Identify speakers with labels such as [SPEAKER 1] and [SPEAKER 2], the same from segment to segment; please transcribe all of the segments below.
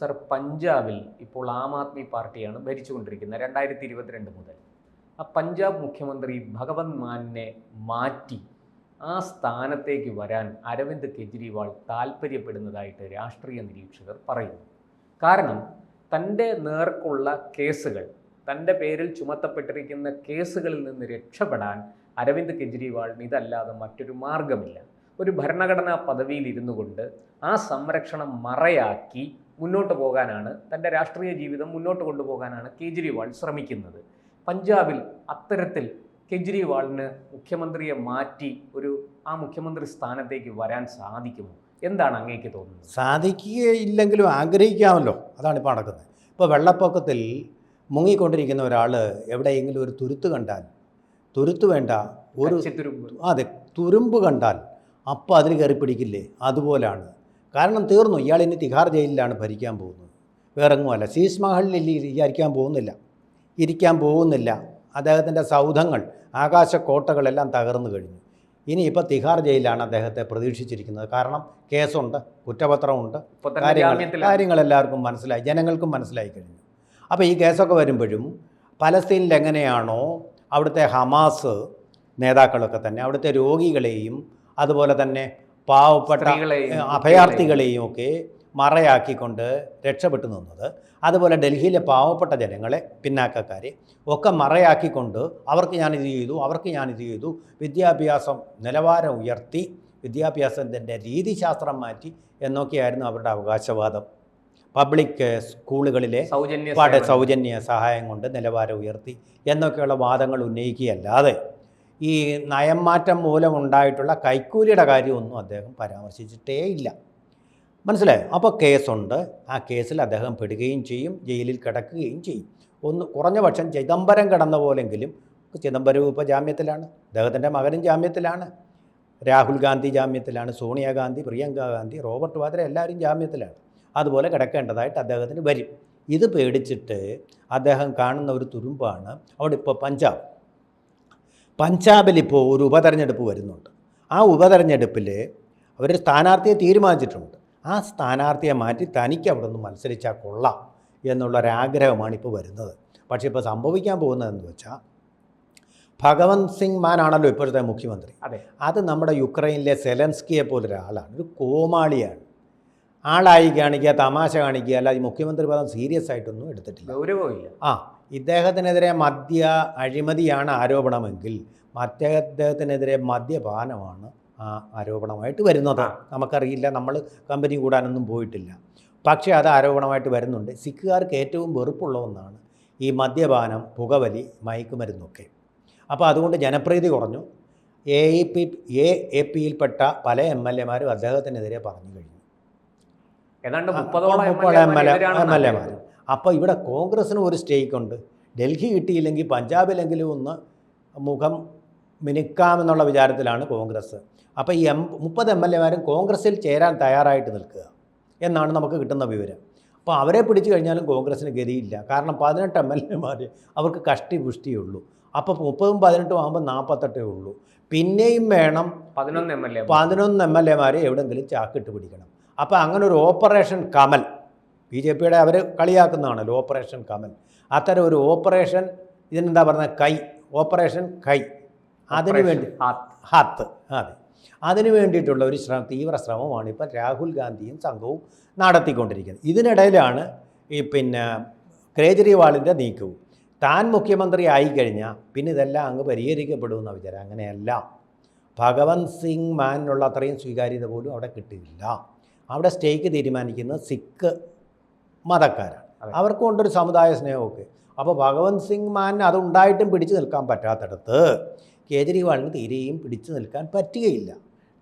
[SPEAKER 1] Sir പഞ്ചാബിൽ ഇപ്പോൾ ആം ആദ്മി പാർട്ടിയാണ് ഭരിച്ചുകൊണ്ടിരിക്കുന്നത് രണ്ടായിരത്തി ഇരുപത്തിരണ്ട് മുതൽ. ആ പഞ്ചാബ് മുഖ്യമന്ത്രി ഭഗവത് മാനിനെ മാറ്റി ആ സ്ഥാനത്തേക്ക് വരാൻ അരവിന്ദ് കെജ്രിവാൾ താല്പര്യപ്പെടുന്നതായിട്ട് രാഷ്ട്രീയ നിരീക്ഷകർ പറയുന്നു. കാരണം തന്റെ നേർക്കുള്ള കേസുകൾ തന്റെ പേരിൽ ചുമത്തപ്പെട്ടിരിക്കുന്ന കേസുകളിൽ നിന്ന് രക്ഷപ്പെടാൻ അരവിന്ദ് കെജ്രിവാളിന് ഇതല്ലാതെ മറ്റൊരു മാർഗമില്ല ഒരു ഭരണഘടനാ പദവിയിൽ ഇരുന്നു കൊണ്ട് ആ സംരക്ഷണം മറയാക്കി മുന്നോട്ട് പോകാനാണ് തന്റെ രാഷ്ട്രീയ ജീവിതം മുന്നോട്ട് കൊണ്ടുപോകാനാണ് കേജ്രിവാൾ ശ്രമിക്കുന്നത്. പഞ്ചാബിൽ അത്തരത്തിൽ കെജ്രിവാളിന് മുഖ്യമന്ത്രിയെ മാറ്റി ഒരു ആ മുഖ്യമന്ത്രി സ്ഥാനത്തേക്ക് വരാൻ സാധിക്കുമോ? എന്താണ് അങ്ങേക്ക് തോന്നുന്നത്?
[SPEAKER 2] സാധിക്കുകയില്ലെങ്കിലും ആഗ്രഹിക്കാമല്ലോ. അതാണ് ഇപ്പോൾ നടക്കുന്നത്. ഇപ്പോൾ വെള്ളപ്പൊക്കത്തിൽ മുങ്ങിക്കൊണ്ടിരിക്കുന്ന ഒരാൾ എവിടെയെങ്കിലും ഒരു തുരുത്ത് കണ്ടാൽ തുരുത്ത് വേണ്ട ഒരു
[SPEAKER 1] തുരുമ്പ്
[SPEAKER 2] അതെ തുരുമ്പ് കണ്ടാൽ അപ്പോൾ അതിൽ കയറി പിടിക്കില്ലേ? അതുപോലാണ്. കാരണം തീർന്നു. ഇയാൾ ഇനി തിഹാർ ജയിലിലാണ് ഭരിക്കാൻ പോകുന്നത്. വേറെങ്ങുമല്ല. സീസ് മഹലിൽ ഇരിക്കാൻ പോകുന്നില്ല. ഇരിക്കാൻ പോകുന്നില്ല. അദ്ദേഹത്തിന്റെ സൗധങ്ങൾ ആകാശക്കോട്ടകളെല്ലാം തകർന്നു കഴിഞ്ഞു. ഇനി ഇനിയിപ്പോൾ തിഹാർ ജയിലാണ് അദ്ദേഹത്തെ പ്രതീക്ഷിച്ചിരിക്കുന്നത്. കാരണം കേസുണ്ട് കുറ്റപത്രമുണ്ട്.
[SPEAKER 1] തന്നെ
[SPEAKER 2] കാര്യങ്ങൾ
[SPEAKER 1] എല്ലാവർക്കും
[SPEAKER 2] കാര്യങ്ങളെല്ലാവർക്കും മനസ്സിലായി ജനങ്ങൾക്കും മനസ്സിലായി കഴിഞ്ഞു. അപ്പോൾ ഈ കേസൊക്കെ വരുമ്പോഴും പലസ്തീനിൽ എങ്ങനെയാണോ അവിടുത്തെ ഹമാസ് നേതാക്കളൊക്കെ തന്നെ അവിടുത്തെ രോഗികളെയും അതുപോലെ തന്നെ പാവപ്പെട്ട അഭയാർത്ഥികളെയും ഒക്കെ മറയാക്കിക്കൊണ്ട് രക്ഷപ്പെട്ടു നിന്നത്. അതുപോലെ ഡൽഹിയിലെ പാവപ്പെട്ട ജനങ്ങളെ പിന്നാക്കക്കാരെ ഒക്കെ മറയാക്കിക്കൊണ്ട് അവർക്ക് ഞാനിത് ചെയ്തു അവർക്ക് ഞാനിത് ചെയ്തു. വിദ്യാഭ്യാസം നിലവാരം ഉയർത്തി വിദ്യാഭ്യാസത്തിന്റെ രീതിശാസ്ത്രം മാറ്റി എന്നൊക്കെയായിരുന്നു അവരുടെ അവകാശവാദം. പബ്ലിക് സ്കൂളുകളിലെ
[SPEAKER 1] സൗജന്യ
[SPEAKER 2] സൗജന്യ സഹായം കൊണ്ട് നിലവാരം ഉയർത്തി എന്നൊക്കെയുള്ള വാദങ്ങൾ ഉന്നയിക്കുകയല്ലാതെ ഈ നയം മാറ്റം മൂലമുണ്ടായിട്ടുള്ള കൈക്കൂലിയുടെ കാര്യമൊന്നും അദ്ദേഹം പരാമർശിച്ചിട്ടേ ഇല്ല. മനസ്സിലായോ? അപ്പോൾ കേസുണ്ട്. ആ കേസിൽ അദ്ദേഹം പെടുകയും ചെയ്യും ജയിലിൽ കിടക്കുകയും ചെയ്യും. ഒന്ന് കുറഞ്ഞ പക്ഷം ചിദംബരം കിടന്ന പോലെങ്കിലും ചിദംബരവും ഇപ്പോൾ ജാമ്യത്തിലാണ്. അദ്ദേഹത്തിന്റെ മകനും ജാമ്യത്തിലാണ്. രാഹുൽ ഗാന്ധി ജാമ്യത്തിലാണ്. സോണിയാഗാന്ധി പ്രിയങ്ക ഗാന്ധി റോബർട്ട് വാദ്ര എല്ലാവരും ജാമ്യത്തിലാണ്. അതുപോലെ കിടക്കേണ്ടതായിട്ട് അദ്ദേഹത്തിന് വരും. ഇത് പേടിച്ചിട്ട് അദ്ദേഹം കാണുന്ന ഒരു തുരുമ്പാണ്. അവിടെ ഇപ്പോൾ പഞ്ചാബ്. പഞ്ചാബിൽ ഇപ്പോൾ ഒരു ഉപതെരഞ്ഞെടുപ്പ് വരുന്നുണ്ട്. ആ ഉപതെരഞ്ഞെടുപ്പിൽ അവർ സ്ഥാനാർത്ഥിയെ തീരുമാനിച്ചിട്ടുണ്ട്. ആ സ്ഥാനാർത്ഥിയെ മാറ്റി തനിക്ക് അവിടെ നിന്ന് മത്സരിച്ചാൽ കൊള്ളാം എന്നുള്ളൊരാഗ്രഹമാണ് ഇപ്പോൾ വരുന്നത്. പക്ഷേ ഇപ്പോൾ സംഭവിക്കാൻ പോകുന്നതെന്ന് വെച്ചാൽ ഭഗവന്ത് സിംഗ് മാനാണല്ലോ ആണല്ലോ ഇപ്പോഴത്തെ മുഖ്യമന്ത്രി.
[SPEAKER 1] അതെ.
[SPEAKER 2] അത് നമ്മുടെ യുക്രൈനിലെ സെലൻസ്കിയെ പോലൊരാളാണ്. ഒരു കോമാളിയാണ്. ആളായി കാണിക്കുക തമാശ കാണിക്കുക അല്ലാതെ മുഖ്യമന്ത്രി പദം സീരിയസ് ആയിട്ടൊന്നും എടുത്തിട്ടില്ല.
[SPEAKER 1] ഗൗരവമില്ല.
[SPEAKER 2] ആ ഇദ്ദേഹത്തിനെതിരെ മദ്യ അഴിമതിയാണ് ആരോപണമെങ്കിൽ മറ്റേ അദ്ദേഹത്തിനെതിരെ മദ്യപാനമാണ് ആ ആരോപണമായിട്ട് വരുന്നത്. നമുക്കറിയില്ല നമ്മൾ കമ്പനി കൂടാനൊന്നും പോയിട്ടില്ല. പക്ഷേ അത് ആരോപണമായിട്ട് വരുന്നുണ്ട്. സിഖുകാർക്ക് ഏറ്റവും വെറുപ്പുള്ള ഒന്നാണ് ഈ മദ്യപാനം പുകവലി മയക്കുമരുന്നൊക്കെ. അപ്പോൾ അതുകൊണ്ട് ജനപ്രീതി കുറഞ്ഞു. A E P A A പിയിൽപ്പെട്ട പല എം എൽ എമാരും അദ്ദേഹത്തിനെതിരെ പറഞ്ഞു കഴിഞ്ഞു.
[SPEAKER 1] ഏതാണ്ട് മുപ്പതോളം
[SPEAKER 2] എം എൽ എമാർ അപ്പോൾ ഇവിടെ കോൺഗ്രസ്സിന് ഒരു സ്റ്റേക്ക് ഉണ്ട് ഡൽഹി കിട്ടിയില്ലെങ്കിൽ പഞ്ചാബിലെങ്കിലും ഒന്ന് മുഖം മിനുക്കാമെന്നുള്ള വിചാരത്തിലാണ് കോൺഗ്രസ്. അപ്പോൾ ഈ എം മുപ്പത് എം എൽ എമാരും കോൺഗ്രസ്സിൽ ചേരാൻ തയ്യാറായിട്ട് നിൽക്കുക എന്നാണ് നമുക്ക് കിട്ടുന്ന വിവരം. അപ്പോൾ അവരെ പിടിച്ചു കഴിഞ്ഞാലും കോൺഗ്രസ്സിന് ഗതിയില്ല. കാരണം പതിനെട്ട് എം എൽ എമാർ അവർക്ക് കഷ്ടി പുഷ്ടിയുള്ളൂ അപ്പോൾ മുപ്പതും പതിനെട്ടും ആകുമ്പോൾ നാൽപ്പത്തെട്ടേ ഉള്ളൂ. പിന്നെയും വേണം
[SPEAKER 1] പതിനൊന്ന് എം എൽ എ
[SPEAKER 2] പതിനൊന്ന് എം എൽ എമാരെ എവിടെയെങ്കിലും ചാക്കിട്ട് പിടിക്കണം. അപ്പോൾ അങ്ങനെ ഒരു ഓപ്പറേഷൻ കമൽ ബി ജെ പിയുടെ അവർ കളിയാക്കുന്നതാണല്ലോ ഓപ്പറേഷൻ കമൽ. അത്തരം ഒരു ഓപ്പറേഷൻ ഇതിനെന്താ പറയുന്നത്? കൈ. ഓപ്പറേഷൻ കൈ. അതിനു വേണ്ടി ഹത്ത്. അതെ. അതിനു വേണ്ടിയിട്ടുള്ള ഒരു ശ്രമം തീവ്ര ശ്രമമാണ് ഇപ്പം രാഹുൽ ഗാന്ധിയും സംഘവും നടത്തിക്കൊണ്ടിരിക്കുന്നത്. ഇതിനിടയിലാണ് ഈ പിന്നെ കേജ്രിവാളിന്റെ നീക്കവും. താൻ മുഖ്യമന്ത്രി ആയിക്കഴിഞ്ഞാൽ പിന്നെ ഇതെല്ലാം അങ്ങ് പരിഹരിക്കപ്പെടുമെന്ന വിചാരം. അങ്ങനെയല്ല. ഭഗവന്ത് സിംഗ് മാനിനുള്ള അത്രയും സ്വീകാര്യത പോലും അവിടെ കിട്ടിയില്ല. അവിടെ സ്റ്റേക്ക് തീരുമാനിക്കുന്നത് സിഖ് മതക്കാരാണ്. അവർക്കും ഉണ്ടൊരു സമുദായ സ്നേഹമൊക്കെ. അപ്പോൾ ഭഗവന്ത് സിംഗ് മാൻ അതുണ്ടായിട്ടും പിടിച്ചു നിൽക്കാൻ പറ്റാത്തടത്ത് കേജ്രിവാളിന് തീരെയും പിടിച്ചു നിൽക്കാൻ പറ്റുകയില്ല.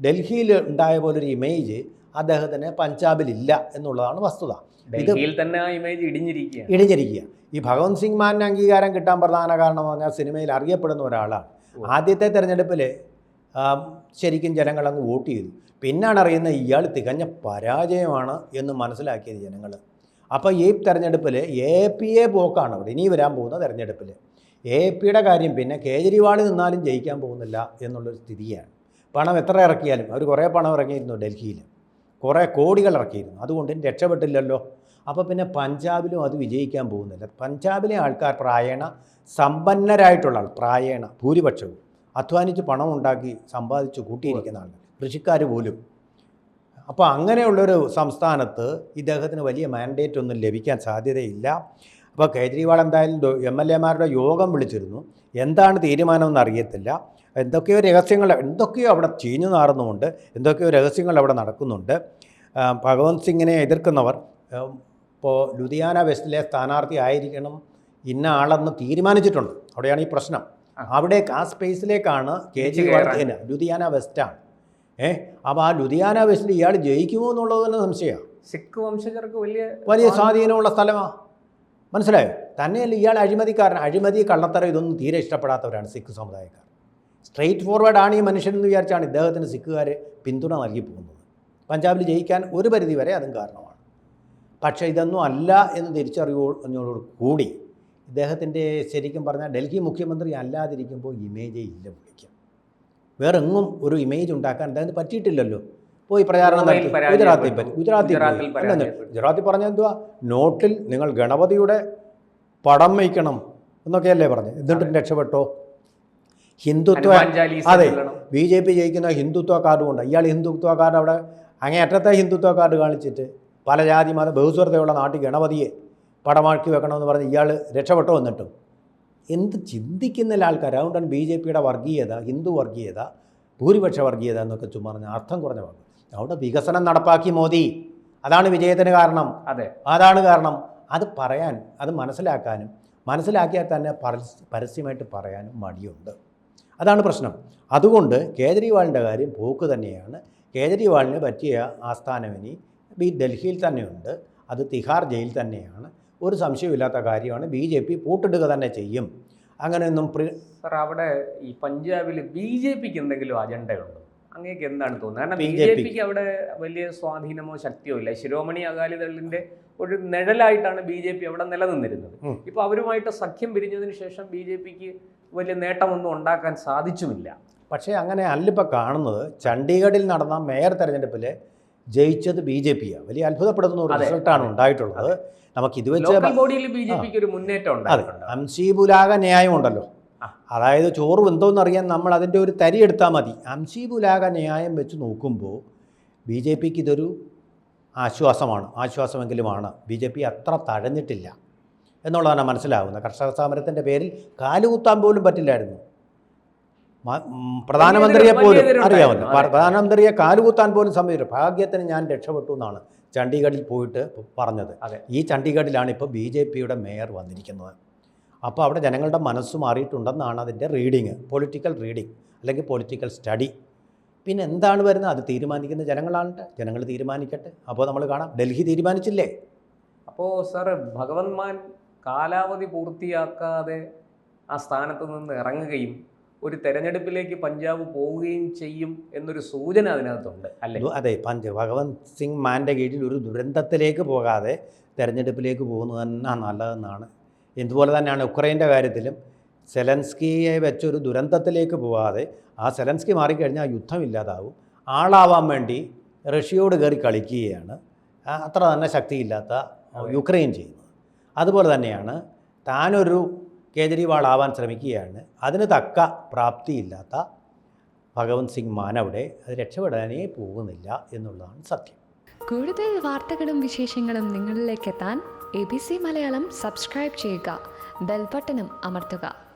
[SPEAKER 2] ഡൽഹിയിൽ ഉണ്ടായ പോലൊരു ഇമേജ് അദ്ദേഹത്തിന് പഞ്ചാബിലില്ല എന്നുള്ളതാണ് വസ്തുത.
[SPEAKER 1] ഡൽഹിയിൽ തന്നെ ആ ഇമേജ് ഇടിഞ്ഞിരിക്കുക
[SPEAKER 2] ഇടിഞ്ഞിരിക്കുക ഈ ഭഗവന്ത് സിംഗ് മാനിന് അംഗീകാരം കിട്ടാൻ പ്രധാന കാരണം എന്ന് പറഞ്ഞാൽ സിനിമയിൽ അറിയപ്പെടുന്ന ഒരാളാണ്. ആദ്യത്തെ തെരഞ്ഞെടുപ്പിൽ ശരിക്കും ജനങ്ങൾ അങ്ങ് വോട്ട് ചെയ്തു. പിന്നാണ് അറിയുന്നത് ഇയാൾ തികഞ്ഞ പരാജയമാണ് എന്ന് മനസ്സിലാക്കിയത് ജനങ്ങൾ അപ്പോൾ ഈ തെരഞ്ഞെടുപ്പിൽ എ പി എ പോക്കാണ് അവിടെ ഇനി വരാൻ പോകുന്ന തെരഞ്ഞെടുപ്പിൽ എ പിയുടെ കാര്യം പിന്നെ കേജ്രിവാൾ നിന്നാലും ജയിക്കാൻ പോകുന്നില്ല എന്നുള്ളൊരു സ്ഥിതിയാണ്. പണം എത്ര ഇറക്കിയാലും അവർ കുറേ പണം ഇറങ്ങിയിരുന്നു ഡൽഹിയിൽ കുറേ കോടികൾ ഇറക്കിയിരുന്നു. അതുകൊണ്ട് രക്ഷപ്പെട്ടില്ലല്ലോ. അപ്പോൾ പിന്നെ പഞ്ചാബിലും അത് വിജയിക്കാൻ പോകുന്നില്ല. പഞ്ചാബിലെ ആൾക്കാർ പ്രായേണ സമ്പന്നരായിട്ടുള്ള ആൾ പ്രായണ ഭൂരിപക്ഷവും അധ്വാനിച്ച് പണം ഉണ്ടാക്കി സമ്പാദിച്ച് കൂട്ടിയിരിക്കുന്ന ആൾ കൃഷിക്കാർ പോലും അപ്പോൾ അങ്ങനെയുള്ളൊരു സംസ്ഥാനത്ത് ഇദ്ദേഹത്തിന് വലിയ മാൻഡേറ്റ് ഒന്നും ലഭിക്കാൻ സാധ്യതയില്ല. അപ്പോൾ കേജ്രിവാൾ എന്തായാലും എം എൽ എമാരുടെ യോഗം വിളിച്ചിരുന്നു. എന്താണ് തീരുമാനമെന്ന് അറിയത്തില്ല. എന്തൊക്കെയോ രഹസ്യങ്ങൾ എന്തൊക്കെയോ അവിടെ ചീഞ്ഞു നാറുന്നുമുണ്ട്. എന്തൊക്കെയോ രഹസ്യങ്ങൾ അവിടെ നടക്കുന്നുണ്ട്. ഭഗവന്ത് സിംഗിനെ എതിർക്കുന്നവർ ഇപ്പോൾ ലുധിയാന വെസ്റ്റിലെ സ്ഥാനാർത്ഥി ആയിരിക്കണം ഇന്ന ആളെന്ന് തീരുമാനിച്ചിട്ടുണ്ട്. അവിടെയാണ് ഈ പ്രശ്നം.
[SPEAKER 1] അവിടേക്ക്
[SPEAKER 2] അവിടെ ആ സ്പേസിലേക്കാണ് കേജ്രിവാൾ. ലുധിയാന വെസ്റ്റാണ്. ഏ? അപ്പോൾ ആ ലുധിയാന വെസ്റ്റിൽ ഇയാൾ ജയിക്കുമോ എന്നുള്ളത് തന്നെ സംശയമാണ്
[SPEAKER 1] സിഖ് വംശജർക്ക് വലിയ
[SPEAKER 2] വലിയ സ്വാധീനമുള്ള സ്ഥലമാണ് മനസ്സിലായോ? തന്നെയല്ല ഇയാൾ അഴിമതിക്കാരൻ അഴിമതി കള്ളത്തരം ഇതൊന്നും തീരെ ഇഷ്ടപ്പെടാത്തവരാണ് സിഖ് സമുദായക്കാർ സ്ട്രെയിറ്റ് ഫോർവേഡ് ആണ് ഈ മനുഷ്യനെന്ന് വിചാരിച്ചാണ് ഇദ്ദേഹത്തിന് സിഖുകാർ പിന്തുണ നൽകി പോകുന്നത്. പഞ്ചാബിൽ ജയിക്കാൻ ഒരു പരിധി വരെ അതും കാരണമാണ്. പക്ഷേ ഇതൊന്നും അല്ല എന്ന് തിരിച്ചറിയോട് കൂടി ഇദ്ദേഹത്തിന്റെ ശരിക്കും പറഞ്ഞാൽ ഡൽഹി മുഖ്യമന്ത്രി അല്ലാതിരിക്കുമ്പോൾ ഇമേജേ ഇല്ല പുള്ളിക്ക്. വേറെ എങ്ങും ഒരു ഇമേജ് ഉണ്ടാക്കാൻ അദ്ദേഹത്തിന് പറ്റിയിട്ടില്ലല്ലോ. പോയി പ്രചാരണം നടത്തി. ഗുജറാത്തിൽ പറ്റി ഗുജറാത്തിൽ
[SPEAKER 1] ഗുജറാത്തിൽ
[SPEAKER 2] പറഞ്ഞ എന്തുവാ? നോട്ടിൽ നിങ്ങൾ ഗണപതിയുടെ പടം വയ്ക്കണം എന്നൊക്കെയല്ലേ പറഞ്ഞു എന്നിട്ടും രക്ഷപ്പെട്ടോ? ഹിന്ദുത്വ അതെ. ബി ജെ പി ജയിക്കുന്ന ഹിന്ദുത്വ കാർഡ് കൊണ്ട് ഇയാൾ ഹിന്ദുത്വ കാർഡ് അവിടെ അങ്ങേയറ്റത്തെ ഹിന്ദുത്വ കാർഡ് കാണിച്ചിട്ട് പല ജാതി മത ബഹുസ്വരതയുള്ള നാട്ടിൽ ഗണപതിയെ പടമാക്കി വെക്കണമെന്ന് പറഞ്ഞ് ഇയാൾ രക്ഷപ്പെട്ടോ എന്നിട്ടും? എന്ത് ചിന്തിക്കുന്ന ആൾക്കാർ അതുകൊണ്ടാണ് ബി ജെ പിയുടെ വർഗീയത ഹിന്ദു വർഗീയത ഭൂരിപക്ഷ വർഗീയത എന്നൊക്കെ ചുമ്മാ പറഞ്ഞ അർത്ഥം കുറഞ്ഞ വാക്ക്. അവിടെ വികസനം നടപ്പാക്കി മോദി. അതാണ് വിജയത്തിന് കാരണം.
[SPEAKER 1] അതെ.
[SPEAKER 2] അതാണ് കാരണം. അത് പറയാൻ അത് മനസ്സിലാക്കാനും മനസ്സിലാക്കിയാൽ തന്നെ പരസ്യമായിട്ട് പറയാനും മടിയുണ്ട്. അതാണ് പ്രശ്നം. അതുകൊണ്ട് കേജ്രിവാളിന്റെ കാര്യം പോക്ക് തന്നെയാണ്. കേജ്രിവാളിന് പറ്റിയ ആസ്ഥാനം ഇനി ഈ ഡൽഹിയിൽ തന്നെയുണ്ട്. അത് തിഹാർ ജയിൽ തന്നെയാണ്. ഒരു സംശയമില്ലാത്ത കാര്യമാണ്. ബി ജെ പി പൂട്ടിടുക തന്നെ ചെയ്യും. അങ്ങനെയൊന്നും പ്രി
[SPEAKER 1] സർ അവിടെ ഈ പഞ്ചാബിൽ ബി ജെ പിക്ക് എന്തെങ്കിലും അജണ്ടയുണ്ടോ? അങ്ങേക്ക് എന്താണ് തോന്നുന്നത്? കാരണം ബി ജെ പിക്ക് അവിടെ വലിയ സ്വാധീനമോ ശക്തിയോ ഇല്ല. ശിരോമണി അകാലിദളിന്റെ ഒരു നിഴലായിട്ടാണ് ബി ജെ പി അവിടെ നിലനിന്നിരുന്നത്. ഇപ്പൊ അവരുമായിട്ട് സഖ്യം പിരിഞ്ഞതിന് ശേഷം ബി ജെ പിക്ക് വലിയ നേട്ടമൊന്നും ഉണ്ടാക്കാൻ സാധിച്ചുമില്ല.
[SPEAKER 2] പക്ഷേ അങ്ങനെ അല്ലിപ്പോൾ കാണുന്നത്. ചണ്ഡീഗഡിൽ നടന്ന മേയർ തെരഞ്ഞെടുപ്പിൽ ജയിച്ചത് ബി ജെ പിയാണ് വലിയ അത്ഭുതപ്പെടുത്തുന്ന ഒരു റിസൾട്ടാണ്. ഉണ്ടായിട്ടുള്ളത്. നമുക്ക് ഇത് വെച്ച്
[SPEAKER 1] ലോക്കൽ ബോഡിയിൽ ബി ജെ പിക്ക് ഒരു മുന്നേറ്റം
[SPEAKER 2] അതെ. അംശീപുലാക ന്യായം
[SPEAKER 1] ഉണ്ടല്ലോ
[SPEAKER 2] അതായത് ചോറ് അറിയാൻ നമ്മൾ അതിന്റെ ഒരു തരി എടുത്താൽ മതി. അംശീപുലാക ന്യായം വെച്ച് നോക്കുമ്പോൾ ബി ജെ പിക്ക് ഇതൊരു ആശ്വാസമാണ് ആശ്വാസമെങ്കിലുമാണ് ബി ജെ പി അത്ര തഴഞ്ഞിട്ടില്ല. എന്നുള്ളതാണ് മനസ്സിലാവുന്നത്. കർഷക സമരത്തിന്റെ പേരിൽ കാലുകുത്താൻ പോലും പറ്റില്ലായിരുന്നു. പ്രധാനമന്ത്രിയെ പോലും
[SPEAKER 1] അറിയാവുന്ന
[SPEAKER 2] അറിയാമല്ലോ. പ്രധാനമന്ത്രിയെ കാലുകുത്താൻ പോലും സമ്മതിച്ചു ഭാഗ്യത്തിന് ഞാൻ രക്ഷപ്പെട്ടു എന്നാണ് ചണ്ഡീഗഡിൽ പോയിട്ട് പറഞ്ഞത്. ഈ ചണ്ഡീഗഡിലാണ് ഇപ്പോൾ ബി ജെ പിയുടെ മേയർ വന്നിരിക്കുന്നത്. അപ്പോൾ അവിടെ ജനങ്ങളുടെ മനസ്സ് മാറിയിട്ടുണ്ടെന്നാണ് അതിന്റെ റീഡിങ് പൊളിറ്റിക്കൽ റീഡിങ് അല്ലെങ്കിൽ പൊളിറ്റിക്കൽ സ്റ്റഡി. പിന്നെ എന്താണ് വരുന്നത്? അത് തീരുമാനിക്കുന്ന ജനങ്ങളാണ് ജനങ്ങൾ തീരുമാനിക്കട്ടെ. അപ്പോൾ നമ്മൾ കാണാം. ഡൽഹി തീരുമാനിച്ചില്ലേ?
[SPEAKER 1] അപ്പോൾ സാർ ഭഗവത് മാൻ കാലാവധി പൂർത്തിയാക്കാതെ ആ സ്ഥാനത്ത് നിന്ന് ഇറങ്ങുകയും ഒരു തെരഞ്ഞെടുപ്പിലേക്ക് പഞ്ചാബ് പോവുകയും ചെയ്യും എന്നൊരു സൂചന അതിനകത്തുണ്ട് അല്ലേ?
[SPEAKER 2] അതെ പഞ്ച് ഭഗവന്ത് സിംഗ് മാന്റെ കീഴിൽ ഒരു ദുരന്തത്തിലേക്ക് പോകാതെ തെരഞ്ഞെടുപ്പിലേക്ക് പോകുന്നത് തന്നെ നല്ലതെന്നാണ്. ഇതുപോലെ തന്നെയാണ് ഉക്രൈന്റെ കാര്യത്തിലും സെലൻസ്കിയെ വെച്ചൊരു ദുരന്തത്തിലേക്ക് പോകാതെ ആ സെലൻസ്കി മാറിക്കഴിഞ്ഞാൽ ആ യുദ്ധം ഇല്ലാതാവും. ആളാവാൻ വേണ്ടി റഷ്യയോട് കയറി കളിക്കുകയാണ്. അത്ര തന്നെ ശക്തിയില്ലാത്ത യുക്രൈൻ ചെയ്യുന്നത്. അതുപോലെ തന്നെയാണ് താനൊരു കേജ്രിവാൾ ആവാൻ ശ്രമിക്കുകയാണ്. അതിന് തക്ക പ്രാപ്തിയില്ലാത്ത ഭഗവത് സിംഗ് മാൻ അവിടെ അത് രക്ഷപ്പെടാനേ പോകുന്നില്ല എന്നുള്ളതാണ് സത്യം.
[SPEAKER 3] കൂടുതൽ വാർത്തകളും വിശേഷങ്ങളും നിങ്ങളിലേക്ക് എത്താൻ A B C Malayalam subscribe ചെയ്യുക. ബെൽബട്ടനും അമർത്തുക.